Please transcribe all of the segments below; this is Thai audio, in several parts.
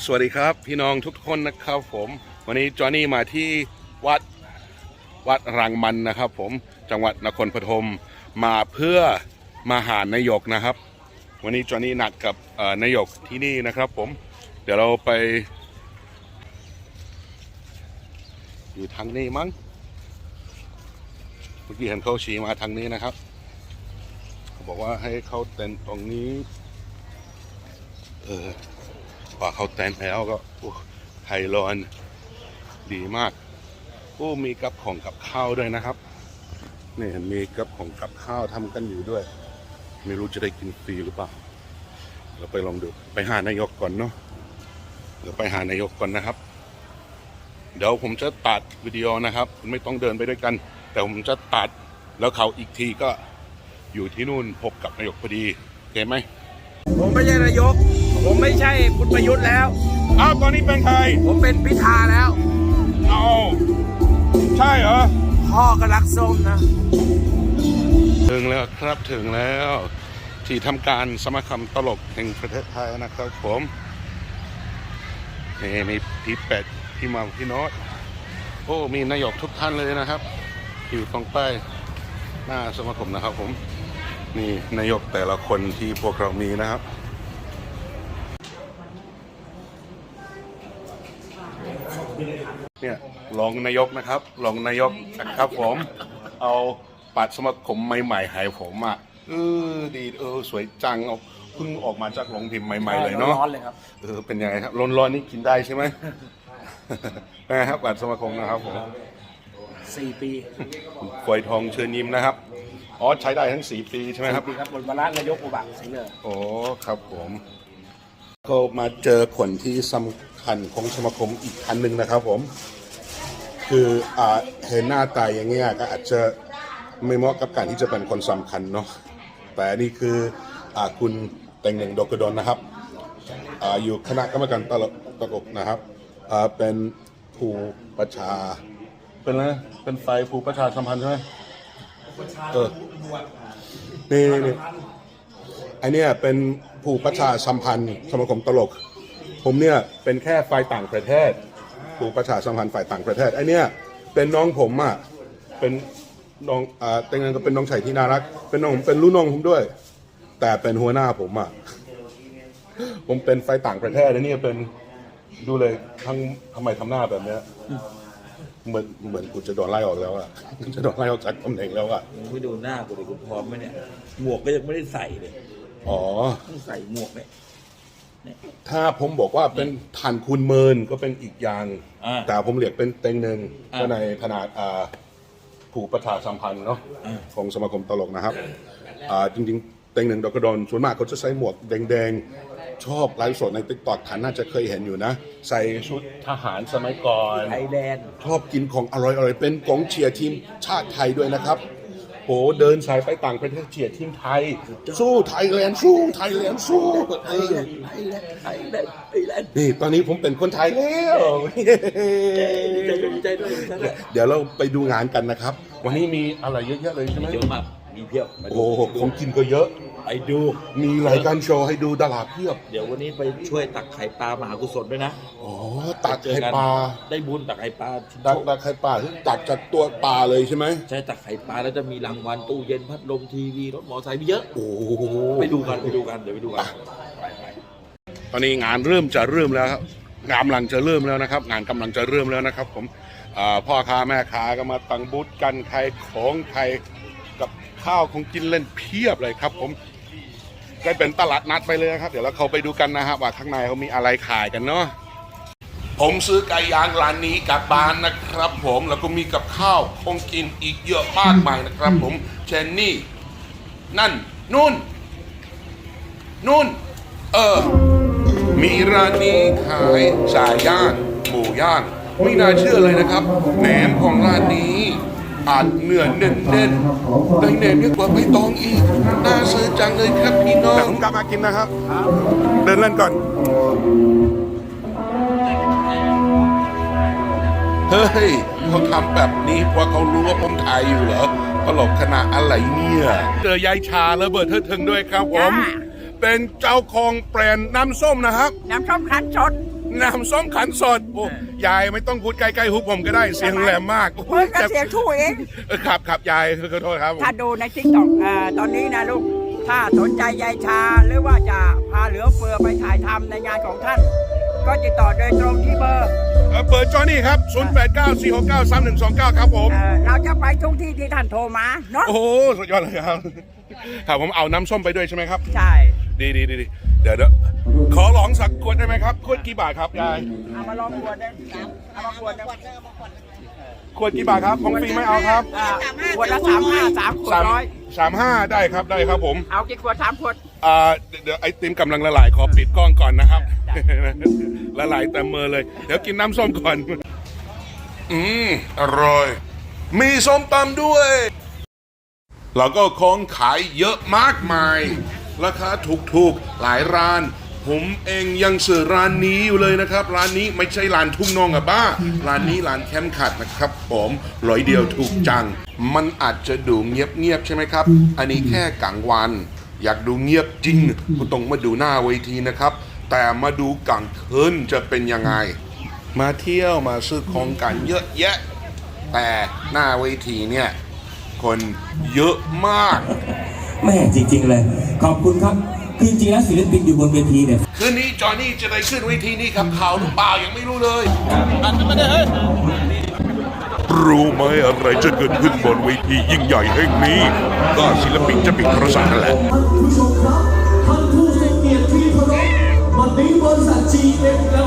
สวัสดีครับพี่น้องทุกคนนะครับผม วันนี้จอห์นนี่มาที่วัดวัดรังมันนะครับ ผมจังหวัดนครปฐมมาเพื่อมาหานายกนะครับ วันนี้จอห์นนี่นัดกับนายกที่นี่นะครับ ผม เดี๋ยวเราไป อยู่ทางนี้มั้งเมื่อกี้เห็นเขาชี้มาทางนี้นะครับเขาบอกว่าให้เขาเต็นตรงนี้ เออ พอเขาเต้นแล้วก็ไทยร้อนดีมากโอ้มีกับของกับข้าวด้วยนะครับนี่มีกับของกับข้าวทำกันอยู่ด้วย ไม่รู้จะได้กินฟรีหรือเปล่าเราไปลองดูไปหานายกก่อนเนาะเดี๋ยวไปหานายกก่อนนะครับ เดี๋ยวผมจะตัดวิดีโอนะครับ ไม่ต้องเดินไปด้วยกัน แต่ผมจะตัดแล้วเขาอีกทีก็อยู่ที่นู่นพบกับนายกพอดีโอเคไหมผมไม่ใช่นายก ผมไม่ใช่คุณประยุทธ์แล้ว อ้าวตอนนี้เป็นใคร ผมเป็นพิธาแล้ว เอาใช่เหรอ พ่อก็รักส้มนะ ถึงแล้วครับถึงแล้ว ที่ทำการสมาคมตลกแห่งประเทศไทยนะครับผมนี่มีพี่เป็ดพี่มัมพี่โน้ตโอ้ มีนายกทุกท่านเลยนะครับ อยู่ตรงใต้หน้าสมาคมนะครับผม นี่นายกแต่ละคนที่พวกเรามีนะครับ เนี่ยรองนายกนะครับรองนายกนะครับผม เอาปัดสมาคมใหม่ๆให้ผมอะเออดีเออสวยจังเอาเพิ่งออกมาจากโรงพิมพ์ใหม่ๆเลยเนาะร้อนๆเลยครับเออเป็นยังไงครับร้อนๆนี่กินได้ใช่ไหมนะครับปัดสมาคมนะครับผมสี่ปีกล้วยทองเชิญยิ้มนะครับอ๋อใช้ได้ทั้งสี่ปีใช่ไหมครับปีครับบนบาลานซ์นายกอุบัติสิงห์เลยโอ้ครับผม ก็มาเจอคนที่สำคัญของสมาคมอีกท่านหนึ่งนะครับผม คืออ่าเห็นหน้าตายอย่างเงี้ยก็อาจจะไม่เหมาะกับการที่จะเป็นคนสำคัญเนาะแต่นี่คืออ่าคุณเต็งหนึ่งดกดลนนะครับอ่าอยู่คณะกรรมการตลกตลกนะครับอ่าเป็นผู้ประชา เป็นอะไรเป็นไฟผู้ประชาสัมพันธ์ใช่ไหมเออนี่นี่นี่ ไอเนี่ยเป็นผู้ประชาสัมพันธ์สมาคมตลก ผมเนี่ยเป็นแค่ฝ่ายต่างประเทศ ผู้ประชาสัมพันธ์ฝ่ายต่างประเทศไอเนี่ยเป็นน้องผมอะเป็นน้องอ่าแต่งงานก็เป็นน้องชายที่น่ารัก เป็นน้องผมเป็นรุ่นน้องผมด้วย แต่เป็นหัวหน้าผมอะผมเป็นฝ่ายต่างประเทศไอเนี่ยเป็นดูเลยทั้งทำไมทำหน้าแบบเนี้ยเหมือนเหมือนกูจะโดนไล่ออกแล้วอะจะโดนไล่ออกจากตำแหน่งแล้วอะ มึงไม่ดูหน้ากูเลยกูพร้อมไหมเนี่ย หมวกก็ยังไม่ได้ใส่เลย อ๋อ ต้องใส่หมวกเนี่ยถ้าผมบอกว่าเป็นทันคุณเมินก็เป็นอีกอย่าง อ่า แต่ผมเรียกเป็นเต็งหนึ่งอ่าก็ในขนาดอ่าผู้ประชาสัมพันธ์เนาะอ่า ของสมาคมตลกนะครับอ่าจริงๆ เต็งหนึ่งดอกกระดอนส่วนมากเขาจะใส่หมวกแดงๆ ชอบไลฟ์สดในติ๊กต็อกท่านน่าจะเคยเห็นอยู่นะ ใส่ชุดทหารสมัยก่อน ไทยแลนด์ ชอบกินของอร่อยๆ เป็นกองเชียร์ทีมชาติไทยด้วยนะครับ โหเดินสายไปต่างประเทศเชียร์ทีมไทย สู้ไทยแลนด์สู้ไทยแลนด์สู้เออไทยแลนด์ไทยแลนด์ไทยแลนด์นี่ตอนนี้ผมเป็นคนไทยแล้วดีใจด้วยดีใจด้วยดีใจด้วยเดี๋ยวเราไปดูงานกันนะครับ วันนี้มีอะไรเยอะแยะเลยใช่ไหม เยอะมากมีเพียบมาดู โอ้โหของกินก็เยอะ ไปดู มีรายการโชว์ให้ดูตลาดเพียบ เดี๋ยววันนี้ไปช่วยตักไข่ปลามหากุศลด้วยนะ อ๋อ ตักเจอไข่กันปลา ได้บุญตักไข่ปลาชิงตักโชคตักไข่ปลาคือตักจากตัวปลาเลยใช่ไหม ใช่ตักไข่ปลาแล้วจะมีรางวัลตู้เย็นพัดลมทีวีรถมอเตอร์ไซค์มีเยอะ โอ้โหไปดูกันไปดูกันเดี๋ยวไปดูกันไปไปตอนนี้งานเริ่มจะเริ่มแล้วครับงานกำลังจะเริ่มแล้วนะครับ งานกำลังจะเริ่มแล้วนะครับ ผมอ่าพ่อค้าแม่ค้าก็มาตั้งบูธกันใครของใครกับข้าวของกินเล่นเพียบเลยครับผม ได้เป็นตลาดนัดไปเลยนะครับ เดี๋ยวเราเข้าไปดูกันนะครับว่าข้างในเขามีอะไรขายกันเนาะผมซื้อไก่ย่างร้านนี้กลับบ้านนะครับ ผมแล้วก็มีกับข้าวของกินอีกเยอะมากมายนะครับ ผมเช่นนี่นั่นนู่นนู่น เออ มีร้านนี้ขายสายย่างหมูย่าง ไม่น่าเชื่อเลยนะครับแหนมของร้านนี้ อัดเนื้อเน้นๆได้แหนมเยอะกว่าใบตองอีก น่าซื้อจังเลยครับพี่น้องแต่ผมกลับมากินนะครับ เดินเล่นก่อนเฮ้ยเขาทำแบบนี้เพราะเขารู้ว่าผมถ่ายอยู่เหรอตลกขนาดอะไรเนี่ยเจอยายชาระเบิดเทิดทึงด้วยครับผมจ้าเป็นเจ้าของแบรนด์น้ำส้มนะครับ น้ำส้มคั้นสด น้ำส้มขันสดโอ้ยายไม่ต้องพูดใกล้ๆหูผมก็ได้เสียงแหลมมากโอ้เพิ่ยงก็เสียงทู่เองเออครับครับยายขอโทษครับผมถ้าดูในทิกตอกตอนนี้นะลูกถ้าสนใจยายชาหรือว่าจะพาเหลือเฟือไปถ่ายทำในงานของท่าน ก็ติดต่อโดยตรงที่เบอร์เอ่อเปิดจอนี่ครับ 0894693129 ครับผมเอ่อเราจะไปทุกที่ที่ท่านโทรมาเนาะโอ้โหสุดยอดเลยครับครับผมเอาน้ำส้มไปด้วยใช่ไหมครับ ใช่ ดีดีดีดีเดี๋ยวเดี๋ยวขอลองสักขวด วดกี่บาทครับยายเอามาลองขวดหนึงเอามาขวดหนึงขวดกี่บาทครับของฟรีไม่เอาครับอ่าขวดละสามห้าสามขวดสามร้อยสามห้าได้ครับได้ครับผมเอากี่ขวดสามขวดอ่าเดี๋ยวเดี๋ยวไอติมกำลังละลายขอปิดกล้องก่อนนะครับ ละลายเต็มมือเลย เดี๋ยวกินน้ำส้มก่อน อืมอร่อย มีส้มตำด้วย แล้วก็ของขายเยอะมากมาย ราคาถูกๆ หลายร้าน ผมเองยังซื้อร้านนี้อยู่เลยนะครับ ร้านนี้ไม่ใช่ร้านทุ่งนองอะบ้า ร้านนี้ร้านแคมขัดนะครับ ผมร้อยเดียวถูกจัง มันอาจจะดูเงียบๆใช่ไหมครับ อันนี้แค่กลางวัน อยากดูเงียบจริงก็ต้องมาดูหน้าเวทีนะครับ แต่มาดูกลางคืนจะเป็นยังไง มาเที่ยวมาซื้อของกันเยอะแยะ แต่หน้าเวทีเนี่ยคนเยอะมาก แม่จริง ๆ เลย ขอบคุณครับ จริงๆแล้วศิลปินอยู่บนเวทีเนี่ยคืนนี้จอห์นนี่จะได้ขึ้นเวทีนี้กับเขาหรือเปล่ายังไม่รู้เลยรู้ไหมอะไรจะเกิดขึ้นบนเวทียิ่งใหญ่แห่งนี้ ก็ศิลปินจะปิดโทรศัพท์นั่นแหละท่านผู้ชมครับท่านผู้ทรงเกียรติที่เคารพวันนี้บริษัท GM และ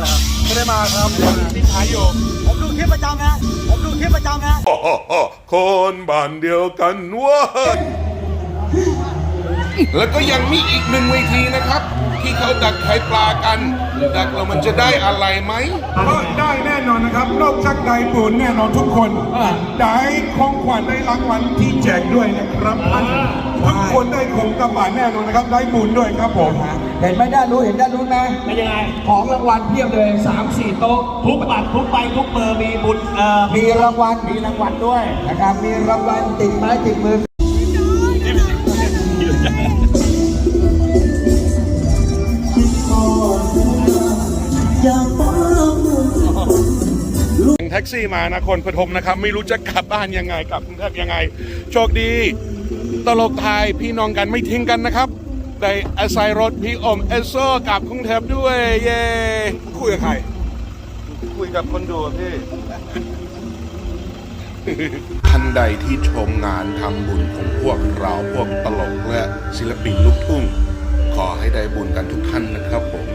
เหลือเฟือไม่มาเหรอครับไม่ได้มาครับติดถ่ายอยู่ผมดูคลิปประจำนะผมดูคลิปประจำนะคนบ้านเดียวกันเว้ยแล้วก็ยังมีอีกหนึ่งเวทีนะครับ ที่เขาดักไข่ปลากัน ดักแล้วมันจะได้อะไรไหมก็ได้แน่นอนนะครับ นอกจากได้บุญแน่นอนทุกคน ได้ของขวัญได้รางวัลที่แจกด้วยนะครับท่านทุกคนได้ของกระบาแน่นอนนะครับ ได้บุญด้วยครับผมเห็นไหมด้านนู้นเห็นด้านนู้นไหมไม่ยังไงของรางวัลเพียบเลย3 4โต๊ะทุกบัตรทุกใบทุกเบอร์มีบุญเอ่อมีรางวัลมีรางวัลด้วยนะครับมีรางวัลติดไม้ติดมือ แท็กซี่มานะคนปฐมนะครับ ไม่รู้จะกลับบ้านยังไงกลับกรุงเทพยังไง โชคดี ตลกไทยพี่น้องกันไม่ทิ้งกันนะครับได้อาศัยรถพี่อมเอสโซกลับกรุงเทพด้วย เย้คุยกับใคร คุยกับคนดูพี่ท่านใดที่ชมงานทำบุญของพวกเราพวกตลกและศิลปินลูกทุ่ง ขอให้ได้บุญกันทุกท่านนะครับผม